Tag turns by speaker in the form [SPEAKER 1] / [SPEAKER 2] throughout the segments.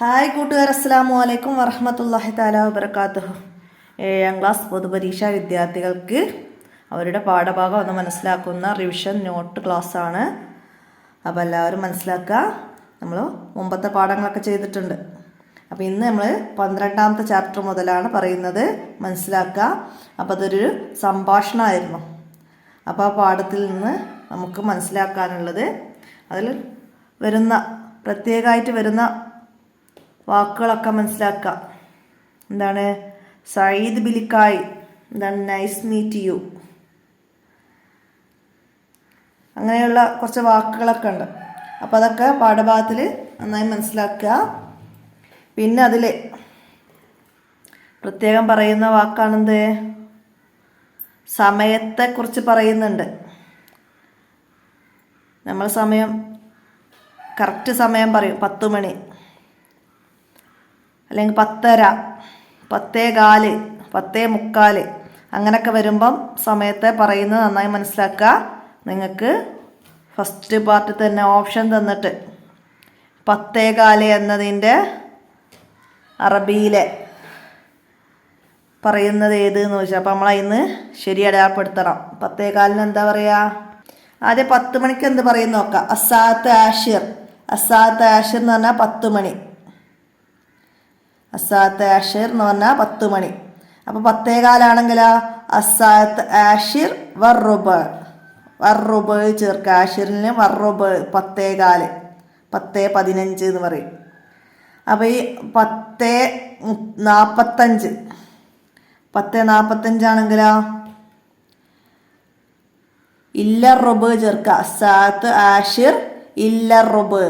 [SPEAKER 1] Hi കൂട്ടുകാർ അസ്സാമു അലൈക്കും വറഹമത്തല്ലാഹി താല വബർക്കാത്തു ഏഴാം ക്ലാസ് പൊതുപരീക്ഷാ വിദ്യാർത്ഥികൾക്ക് അവരുടെ പാഠഭാഗം ഒന്ന് മനസ്സിലാക്കുന്ന റിവിഷൻ നോട്ട് ക്ലാസ് ആണ് അപ്പോൾ എല്ലാവരും മനസ്സിലാക്കുക. നമ്മൾ മുമ്പത്തെ പാഠങ്ങളൊക്കെ ചെയ്തിട്ടുണ്ട്. അപ്പോൾ ഇന്ന് നമ്മൾ പന്ത്രണ്ടാമത്തെ ചാപ്റ്റർ മുതലാണ് പറയുന്നത് മനസ്സിലാക്കുക. അപ്പോൾ അതൊരു സംഭാഷണമായിരുന്നു. അപ്പോൾ ആ പാഠത്തിൽ നിന്ന് നമുക്ക് മനസ്സിലാക്കാനുള്ളത്. അതിൽ വരുന്ന പ്രത്യേകമായിട്ട് വരുന്ന വാക്കുകളൊക്കെ മനസ്സിലാക്കുക. എന്താണ്? സയ്യിദ് ബിലിക്കായ് എന്താണ്? നൈസ് മീറ്റ് യു അങ്ങനെയുള്ള കുറച്ച് വാക്കുകളൊക്കെ ഉണ്ട്. അപ്പോൾ അതൊക്കെ പാഠഭാഗത്തിൽ നന്നായി മനസ്സിലാക്കുക. പിന്നെ അതിൽ പ്രത്യേകം പറയുന്ന വാക്കാണെന്ത്? സമയത്തെക്കുറിച്ച് പറയുന്നുണ്ട്. നമ്മൾ സമയം കറക്റ്റ് സമയം പറയും പത്ത് മണി. അല്ലെങ്കിൽ പത്തര പത്തേ കാൽ പത്തേ മുക്കാൽ അങ്ങനെയൊക്കെ വരുമ്പം സമയത്തെ പറയുന്നത് നന്നായി മനസ്സിലാക്കുക. നിങ്ങൾക്ക് ഫസ്റ്റ് പാർട്ട് തന്നെ ഓപ്ഷൻ തന്നിട്ട് പത്തേ കാൽ എന്നതിന്റെ അറബിയിലെ പറയുന്നത് ഏത് എന്ന് ചോദിച്ചാൽ അപ്പം നമ്മൾ അതിന്ന് ശരി അടയാളപ്പെടുത്തണം. പത്തേ കാലിന് എന്താ പറയുക ആദ്യം പത്ത് മണിക്ക് എന്ത് പറയുന്ന നോക്കാം. അസാത്ത് ആഷിർ. അസാത്ത് ആഷിർ എന്ന് പറഞ്ഞാൽ പത്ത് മണി. അസാത്ത് ആഷിർ എന്ന് പറഞ്ഞാൽ പത്ത് മണി. അപ്പോൾ പത്തേകാലാണെങ്കിലോ അസാത്ത് ആഷിർ വറുബ്. വറുബ് ചേർക്കുക ആഷിറിന് വറുബ് പത്തേകാൽ പത്തേ പതിനഞ്ച് എന്ന് പറയും. അപ്പോൾ ഈ പത്തേ നാൽപ്പത്തഞ്ച് പത്തേ നാൽപ്പത്തഞ്ചാണെങ്കിലോ ഇല്ല റുബ് ചേർക്കുക സാത്ത് ആഷിർ ഇല്ല റുബ്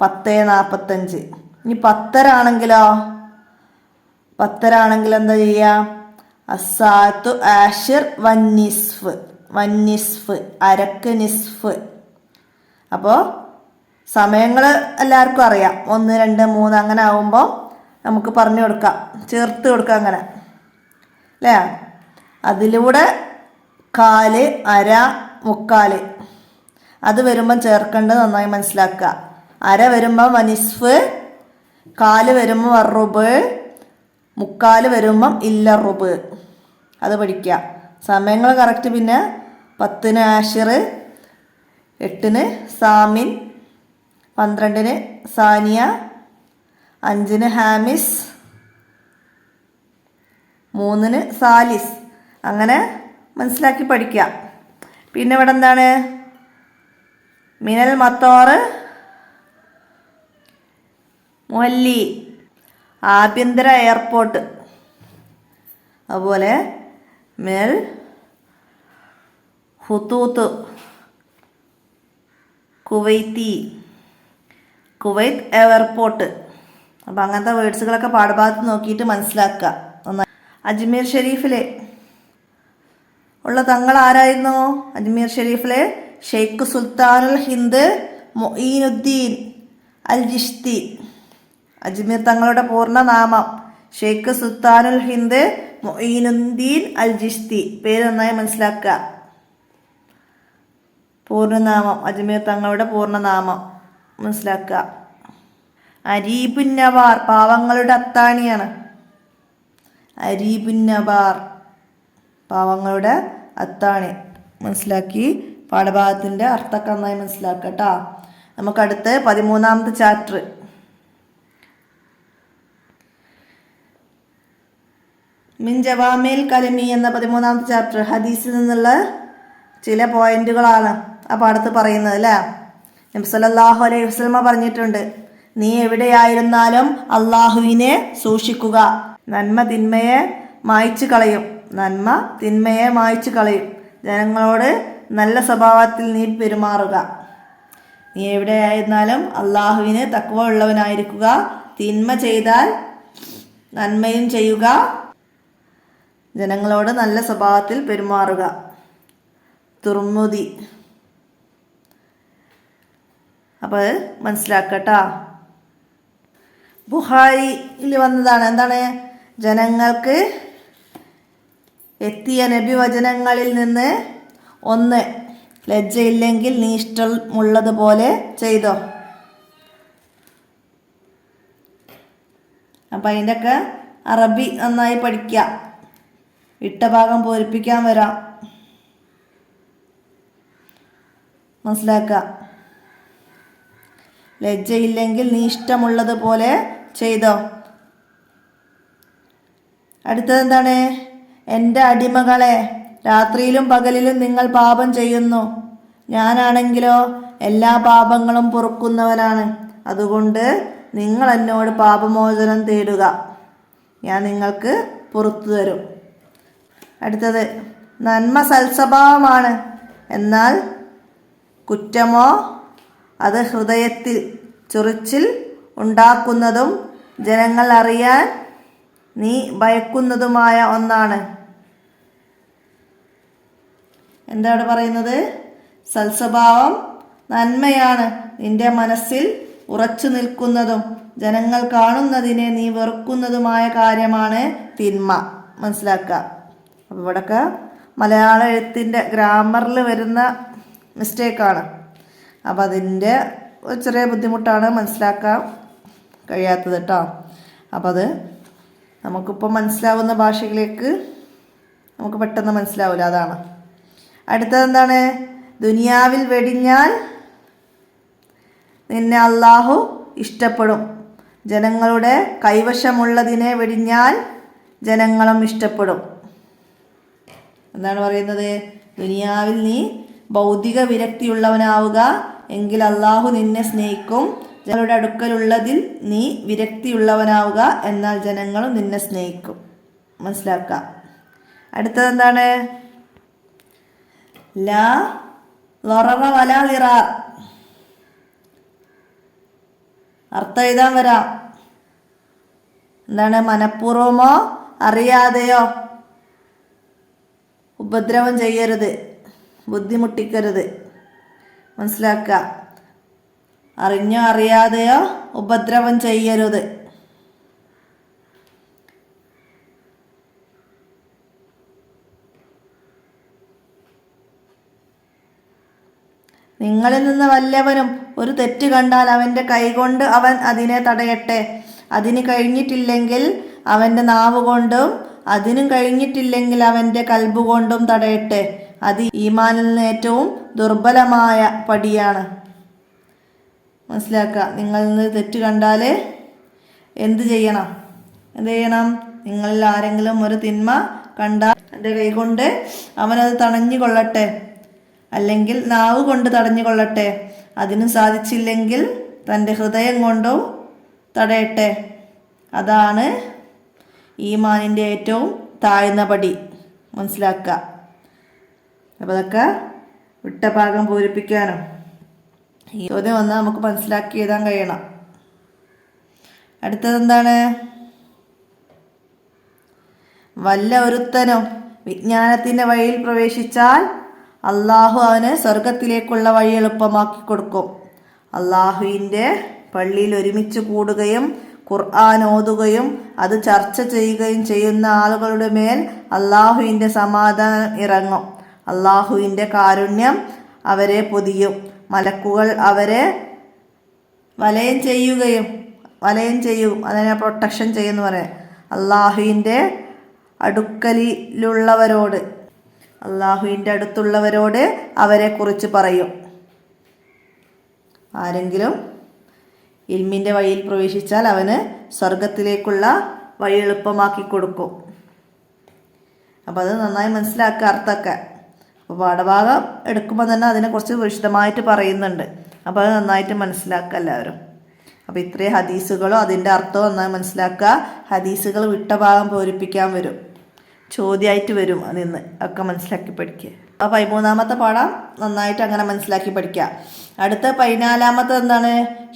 [SPEAKER 1] പത്തേ നാൽപ്പത്തഞ്ച് ഇനി പത്തരാണെങ്കിലോ? പത്തരാണെങ്കിൽ എന്താ ചെയ്യുക അസാത്തു ആഷിർ വന്നിസ്ഫ്. വന്നിസ്ഫ്. അരക്ക് നിസ്ഫ്. അപ്പോൾ സമയങ്ങൾ എല്ലാവർക്കും അറിയാം. ഒന്ന് രണ്ട് മൂന്ന് അങ്ങനെ ആവുമ്പോൾ നമുക്ക് പറഞ്ഞു കൊടുക്കാം. ചേർത്ത് കൊടുക്കാം അങ്ങനെ. അല്ലേ? അതിലൂടെ കാൽ അര മുക്കാൽ അത് വരുമ്പം ചേർക്കേണ്ടത് നന്നായി മനസ്സിലാക്കുക. അര വരുമ്പോൾ വനിസ്ഫ് കാൽ വരുമ്പോൾ അറുപ് മുക്കാൽ വരുമ്പം ഇല്ലറുപ് അത് പഠിക്കുക സമയങ്ങൾ കറക്റ്റ് പിന്നെ പത്തിന് ആഷിർ എട്ടിന് സാമിൻ പന്ത്രണ്ടിന് സാനിയ അഞ്ചിന് ഹാമിസ് മൂന്നിന് സാലിസ്. അങ്ങനെ മനസ്സിലാക്കി പഠിക്കുക പിന്നെ ഇവിടെ എന്താണ്? മിനൽ മത്തോറ് മുഹല്ലി ആഭ്യന്തര എയർപോർട്ട് അതുപോലെ മെൽ ഹുത്തൂത്ത് കുവൈത്തി കുവൈത്ത് എയർപോർട്ട്. അപ്പോൾ അങ്ങനത്തെ വേർഡ്സുകളൊക്കെ പാഠഭാഗത്ത് നോക്കിയിട്ട് മനസ്സിലാക്കുക നന്നായി അജ്മീർ ഷെരീഫിലെ ഉള്ള തങ്ങൾ ആരായിരുന്നു? അജ്മീർ ഷെരീഫിലെ ഷെയ്ഖ് സുൽത്താനുൽ ഹിന്ദ് മൊയ്നുദ്ദീൻ അൽ ജിഷ്തി. അജ്മീർ തങ്ങളുടെ പൂർണ നാമം ഷെയ്ഖ് സുൽത്താനുൽ ഹിന്ദ് മൊയ്നുദ്ദീൻ അൽ ജിഷ്തി പേര് നന്നായി മനസ്സിലാക്കുക. പൂർണനാമം. അജ്മീർ തങ്ങളുടെ പൂർണനാമം. മനസ്സിലാക്കുക. അരീബുന്നവാർ പാവങ്ങളുടെ അത്താണിയാണ്. അരീബുന്നവാർ പാവങ്ങളുടെ അത്താണി. മനസ്സിലാക്കി. പാഠഭാഗത്തിന്റെ അർത്ഥമൊക്കെ നന്നായി കേട്ടോ നമുക്കടുത്ത് പതിമൂന്നാമത്തെ ചാപ്റ്റർ. മിൻ കലമി എന്ന പതിമൂന്നാമത്തെ ചാപ്റ്റർ ഹദീസിൽ നിന്നുള്ള ചില പോയിന്റുകളാണ് ആ പാടത്ത് പറയുന്നത് അല്ലേ? നബ്സല്ലാഹു അലൈഹി വസ്ലമ പറഞ്ഞിട്ടുണ്ട് നീ എവിടെയായിരുന്നാലും അള്ളാഹുവിനെ സൂക്ഷിക്കുക. നന്മ തിന്മയെ മായ്ച്ചു കളയും. നന്മ തിന്മയെ മായ്ച്ചു കളയും. ജനങ്ങളോട് നല്ല സ്വഭാവത്തിൽ നീ പെരുമാറുക. നീ എവിടെയായിരുന്നാലും അള്ളാഹുവിന് തക്കവ ഉള്ളവനായിരിക്കുക. തിന്മ ചെയ്താൽ നന്മയും ചെയ്യുക. ജനങ്ങളോട് നല്ല സ്വഭാവത്തിൽ പെരുമാറുക. തുർമുതി അപ്പോൾ മനസ്സിലാക്കട്ടാ. ബുഹാരിയിൽ വന്നതാണ്. എന്താണ്? ജനങ്ങൾക്ക് എത്തിയ നബി വചനങ്ങളിൽ നിന്ന് ഒന്ന് ലജ്ജയില്ലെങ്കിൽ നീ ഇഷ്ടമുള്ളതുപോലെ ചെയ്തോ? അപ്പം അതിന്റെയൊക്കെ അറബി നന്നായി പഠിക്കുക ഇട്ട ഭാഗം പൂരിപ്പിക്കാൻ വരാം. മനസ്സിലാക്കുക ലജ്ജയില്ലെങ്കിൽ നീ ഇഷ്ടമുള്ളതുപോലെ ചെയ്തോ? അടുത്തതെന്താണ് എന്റെ അടിമകളെ രാത്രിയിലും പകലിലും നിങ്ങൾ പാപം ചെയ്യുന്നു. ഞാനാണെങ്കിലോ എല്ലാ പാപങ്ങളും പൊറുക്കുന്നവനാണ്. അതുകൊണ്ട് നിങ്ങൾ എന്നോട് പാപമോചനം തേടുക. ഞാൻ നിങ്ങൾക്ക് പുറത്തു തരും. അടുത്തത് നന്മ സൽസ്വഭാവമാണ്. എന്നാൽ കുറ്റമോ അത് ഹൃദയത്തിൽ ചൊറിച്ചിൽ ഉണ്ടാക്കുന്നതും ജനങ്ങൾ അറിയാൻ നീ ഭയക്കുന്നതുമായ ഒന്നാണ്. എന്താണ് പറയുന്നത്? സൽസ്വഭാവം നന്മയാണ്. നിന്റെ മനസ്സിൽ ഉറച്ചു നിൽക്കുന്നതും ജനങ്ങൾ കാണുന്നതിനെ നീ വെറുക്കുന്നതുമായ കാര്യമാണ് തിന്മ. മനസ്സിലാക്കുക. അപ്പോൾ ഇവിടെയൊക്കെ മലയാള എഴുത്തിന്റെ ഗ്രാമറിൽ വരുന്ന മിസ്റ്റേക്കാണ്. അപ്പോൾ അതിന്റെ ചെറിയ ബുദ്ധിമുട്ടാണ് മനസ്സിലാക്കാൻ കഴിയാത്തത് കേട്ടോ. അപ്പോൾ അത് നമുക്കിപ്പോൾ മനസ്സിലാവുന്ന ഭാഷയിലേക്ക് നമുക്ക് പെട്ടെന്ന് മനസ്സിലാവില്ല അതാണ്. അടുത്തതെന്താണ് ദുനിയാവിൽ വെടിഞ്ഞാൽ നിന്നെ അള്ളാഹു ഇഷ്ടപ്പെടും. ജനങ്ങളുടെ കൈവശമുള്ളതിനെ വെടിഞ്ഞാൽ ജനങ്ങളും ഇഷ്ടപ്പെടും. എന്താണ് പറയുന്നത്? ദുനിയാവിൽ നീ ഭൗതിക വിരക്തിയുള്ളവനാവുക എങ്കിൽ അള്ളാഹു നിന്നെ സ്നേഹിക്കും. ജനങ്ങളുടെ അടുക്കലുള്ളതിൽ നീ വിരക്തിയുള്ളവനാവുക എന്നാൽ ജനങ്ങളും നിന്നെ സ്നേഹിക്കും. മനസ്സിലാക്കുക. അടുത്തത് എന്താണ്? ലാ അർത്ഥം എഴുതാൻ വരാം. എന്താണ്? മനഃപൂർവമോ അറിയാതെയോ? ഉപദ്രവം ചെയ്യരുത്. ബുദ്ധിമുട്ടിക്കരുത്. മനസ്സിലാക്കുക അറിഞ്ഞോ അറിയാതെയോ ഉപദ്രവം ചെയ്യരുത്. നിങ്ങളിൽ നിന്ന് വല്ലവനും ഒരു തെറ്റ് കണ്ടാൽ അവന്റെ കൈകൊണ്ട് അവൻ അതിനെ തടയട്ടെ. അതിന് കഴിഞ്ഞിട്ടില്ലെങ്കിൽ അവന്റെ നാവ് കൊണ്ടും അതിനും കഴിഞ്ഞിട്ടില്ലെങ്കിൽ അവന്റെ കൽബുകൊണ്ടും തടയട്ടെ. അത് ഈമാനിൽ നിന്ന് ഏറ്റവും ദുർബലമായ പടിയാണ്. മനസ്സിലാക്കുക നിങ്ങൾ തെറ്റ് കണ്ടാൽ എന്ത് ചെയ്യണം? എന്ത് ചെയ്യണം? നിങ്ങളിൽ ആരെങ്കിലും ഒരു തിന്മ കണ്ടാൽ എന്റെ കൈകൊണ്ട് അവനത് തണഞ്ഞു കൊള്ളട്ടെ. അല്ലെങ്കിൽ നാവ് കൊണ്ട് തടഞ്ഞു കൊള്ളട്ടെ. അതിനും സാധിച്ചില്ലെങ്കിൽ തന്റെ ഹൃദയം കൊണ്ടും തടയട്ടെ. അതാണ് ഈമാനിന്റെ ഏറ്റവും താഴ്ന്ന പടി. മനസ്സിലാക്കുക അപ്പോൾ അതൊക്കെ വിട്ട ഭാഗം പൂരിപ്പിക്കാനും. ഈ ചോദ്യം വന്നാൽ നമുക്ക് മനസ്സിലാക്കി എഴുതാൻ കഴിയണം. അടുത്തതെന്താണ് വല്ല ഒരുത്തനും വിജ്ഞാനത്തിന്റെ വഴിയിൽ പ്രവേശിച്ചാൽ അള്ളാഹു അവന് സ്വർഗത്തിലേക്കുള്ള വഴി എളുപ്പമാക്കി കൊടുക്കും. അള്ളാഹുവിന്റെ പള്ളിയിൽ ഒരുമിച്ച് കൂടുകയും ഖുർആൻ ഓതുകയും അത് ചർച്ച ചെയ്യുകയും ചെയ്യുന്ന ആളുകളുടെ മേൽ അള്ളാഹുവിന്റെ സമാധാനം ഇറങ്ങും. അള്ളാഹുവിന്റെ കാരുണ്യം അവരെ പൊതിയും. മലക്കുകൾ അവരെ വലയം ചെയ്യുകയും വലയം ചെയ്യും. അതിനെ പ്രൊട്ടക്ഷൻ ചെയ്യുന്നു പറയാം. അള്ളാഹുവിന്റെ അടുക്കലിലുള്ളവരോട് അള്ളാഹുവിന്റെ അടുത്തുള്ളവരോട് അവരെ കുറിച്ച് പറയും. ആരെങ്കിലും ഇൽമിന്റെ വഴിയിൽ പ്രവേശിച്ചാൽ അവന് സ്വർഗത്തിലേക്കുള്ള വഴി എളുപ്പമാക്കി കൊടുക്കും. അപ്പോൾ അത് നന്നായി മനസ്സിലാക്കുക അർത്ഥമൊക്കെ. അപ്പോൾ പാഠഭാഗം എടുക്കുമ്പോൾ തന്നെ അതിനെക്കുറിച്ച് വിശദമായിട്ട് പറയുന്നുണ്ട്. അപ്പോൾ അത് നന്നായിട്ട് മനസ്സിലാക്കുക എല്ലാവരും. അപ്പോൾ ഇത്രയും ഹദീസുകളോ അതിന്റെ അർത്ഥമോ നന്നായി മനസ്സിലാക്കുക. ഹദീസുകൾ വിട്ട ഭാഗം പൂരിപ്പിക്കാൻ വരും. ചോദ്യമായിട്ട് വരും അതിൽ നിന്ന് ഒക്കെ മനസ്സിലാക്കി പഠിക്കുക. അപ്പോൾ പതിമൂന്നാമത്തെ പാഠം നന്നായിട്ട് അങ്ങനെ മനസ്സിലാക്കി പഠിക്കാം. അടുത്ത പതിനാലാമത്തെ എന്താണ്?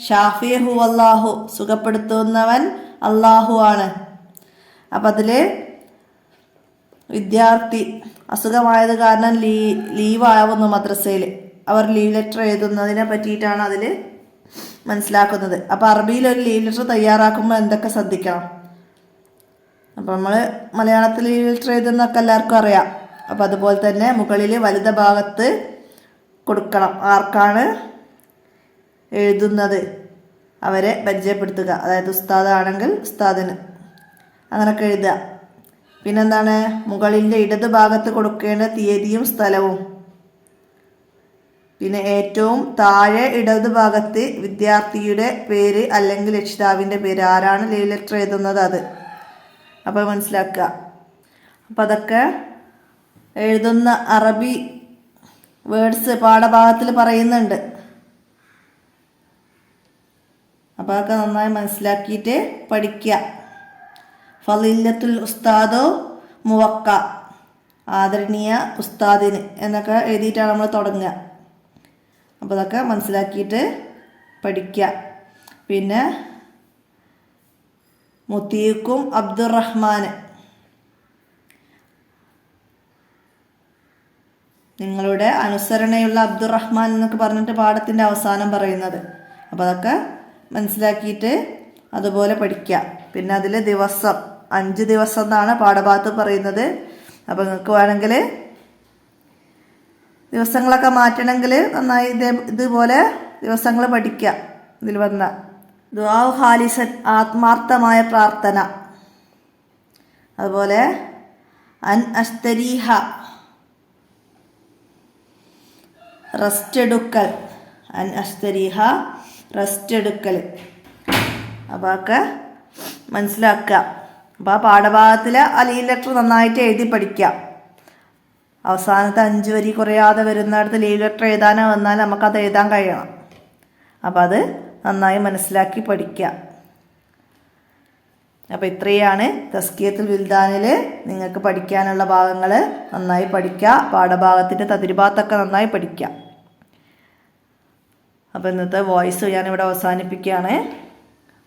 [SPEAKER 1] ഷാഫിഹു അള്ളാഹു സുഖപ്പെടുത്തുന്നവൻ അള്ളാഹു ആണ്. അപ്പം അതിൽ വിദ്യാർത്ഥി അസുഖമായത് കാരണം ലീ ലീവാവുന്നു മദ്രസയിൽ അവർ ലീവ് ലെറ്റർ എഴുതുന്നതിനെ പറ്റിയിട്ടാണ് അതിൽ മനസ്സിലാക്കുന്നത്. അപ്പോൾ അറബിയിൽ ഒരു ലീവ് ലെറ്റർ തയ്യാറാക്കുമ്പോൾ എന്തൊക്കെ ശ്രദ്ധിക്കണം? അപ്പോൾ നമ്മൾ മലയാളത്തിൽ ലീവ് ലെറ്റർ എഴുതുന്നൊക്കെ എല്ലാവർക്കും അറിയാം. അപ്പോൾ അതുപോലെ തന്നെ മുകളിൽ വലുത ഭാഗത്ത് കൊടുക്കണം. ആർക്കാണ് എഴുതുന്നത്? അവരെ പരിചയപ്പെടുത്തുക. അതായത് ഉസ്താദാണെങ്കിൽ ഉസ്താദിന്. അങ്ങനെയൊക്കെ എഴുതുക. പിന്നെന്താണ്? മുകളിന്റെ ഇടത് ഭാഗത്ത് കൊടുക്കേണ്ട തീയതിയും സ്ഥലവും. പിന്നെ ഏറ്റവും താഴെ ഇടത് ഭാഗത്ത് വിദ്യാർത്ഥിയുടെ പേര് അല്ലെങ്കിൽ രക്ഷിതാവിന്റെ പേര്. ആരാണ് ലീവ് ലെറ്റർ എഴുതുന്നത് അത്? അപ്പോൾ മനസ്സിലാക്കുക. അപ്പോൾ അതൊക്കെ എഴുതുന്ന അറബി വേർഡ്സ് പാഠഭാഗത്തിൽ പറയുന്നുണ്ട്. അപ്പോൾ അതൊക്കെ നന്നായി മനസ്സിലാക്കിയിട്ട് പഠിക്കുക ഫലില്ലത്തുൽ ഉസ്താദോ മുവക്ക ആദരണീയ ഉസ്താദിന് എന്നൊക്കെ എഴുതിയിട്ടാണ് നമ്മൾ തുടങ്ങുക. അപ്പോൾ അതൊക്കെ മനസ്സിലാക്കിയിട്ട് പഠിക്കുക പിന്നെ മുത്തീഖും അബ്ദുറഹ്മാൻ നിങ്ങളുടെ അനുസരണയുള്ള അബ്ദുറഹ്മാൻ എന്നൊക്കെ പറഞ്ഞിട്ട് പാഠത്തിന്റെ അവസാനം പറയുന്നത്. അപ്പോൾ അതൊക്കെ മനസ്സിലാക്കിയിട്ട് അതുപോലെ പഠിക്കുക. പിന്നെ അതിൽ ദിവസം അഞ്ച് ദിവസം എന്നാണ് പാഠഭാഗത്ത് പറയുന്നത്. അപ്പോൾ നിങ്ങൾക്ക് വേണമെങ്കിൽ ദിവസങ്ങളൊക്കെ മാറ്റണമെങ്കിൽ നന്നായി ഇതേ ഇതുപോലെ ദിവസങ്ങൾ പഠിക്കുക. ഇതിൽ വന്ന ദുആ ഹാലിസൻ ആത്മാർത്ഥമായ പ്രാർത്ഥന. അതുപോലെ അൻ അസ്തരീഹ റെസ്റ്റ് എടുക്കൽ അൻ അസ്തരീഹ റെസ്റ്റ് എടുക്കൽ അപ്പോൾ ഒക്കെ മനസ്സിലാക്കുക. അപ്പോൾ ആ പാഠഭാഗത്തിൽ ആ ലീവ് ലെറ്റർ നന്നായിട്ട് എഴുതി പഠിക്കുക. അവസാനത്തെ അഞ്ച് വരി കുറയാതെ വരുന്നിടത്ത് ലീവ് ലെറ്റർ എഴുതാനോ വന്നാൽ നമുക്കത് എഴുതാൻ കഴിയണം. അപ്പം അത് നന്നായി മനസ്സിലാക്കി പഠിക്കുക. അപ്പോൾ ഇത്രയാണ് തസ്കിയത്തുൽ വിൽദാനിൽ നിങ്ങൾക്ക് പഠിക്കാനുള്ള ഭാഗങ്ങൾ നന്നായി പഠിക്കുക. പാഠഭാഗത്തിന്റെ തതിരുഭാഗത്തൊക്കെ നന്നായി പഠിക്കുക. അപ്പോൾ ഇന്നത്തെ വോയിസ് ഞാനിവിടെ അവസാനിപ്പിക്കുകയാണ്.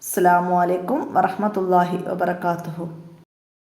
[SPEAKER 1] അസ്സാം വലൈക്കും വറഹമത്തല്ലാഹി വബർക്കാത്തുഹു